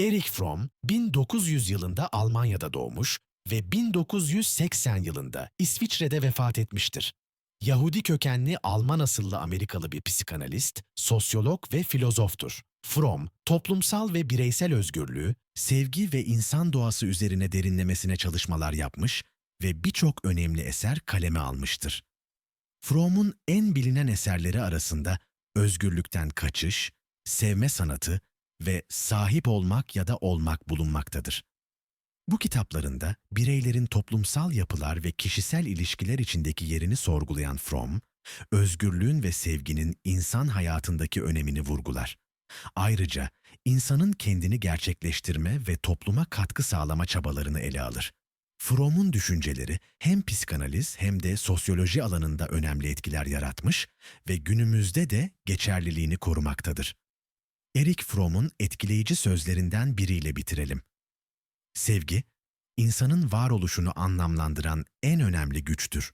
Erich Fromm 1900 yılında Almanya'da doğmuş ve 1980 yılında İsviçre'de vefat etmiştir. Yahudi kökenli Alman asıllı Amerikalı bir psikanalist, sosyolog ve filozoftur. Fromm, toplumsal ve bireysel özgürlüğü, sevgi ve insan doğası üzerine derinlemesine çalışmalar yapmış ve birçok önemli eser kaleme almıştır. Fromm'un en bilinen eserleri arasında özgürlükten kaçış, sevme sanatı ve sahip olmak ya da olmak bulunmaktadır. Bu kitaplarında bireylerin toplumsal yapılar ve kişisel ilişkiler içindeki yerini sorgulayan Fromm, özgürlüğün ve sevginin insan hayatındaki önemini vurgular. Ayrıca insanın kendini gerçekleştirme ve topluma katkı sağlama çabalarını ele alır. Fromm'un düşünceleri hem psikanaliz hem de sosyoloji alanında önemli etkiler yaratmış ve günümüzde de geçerliliğini korumaktadır. Erich Fromm'un etkileyici sözlerinden biriyle bitirelim. Sevgi, insanın varoluşunu anlamlandıran en önemli güçtür.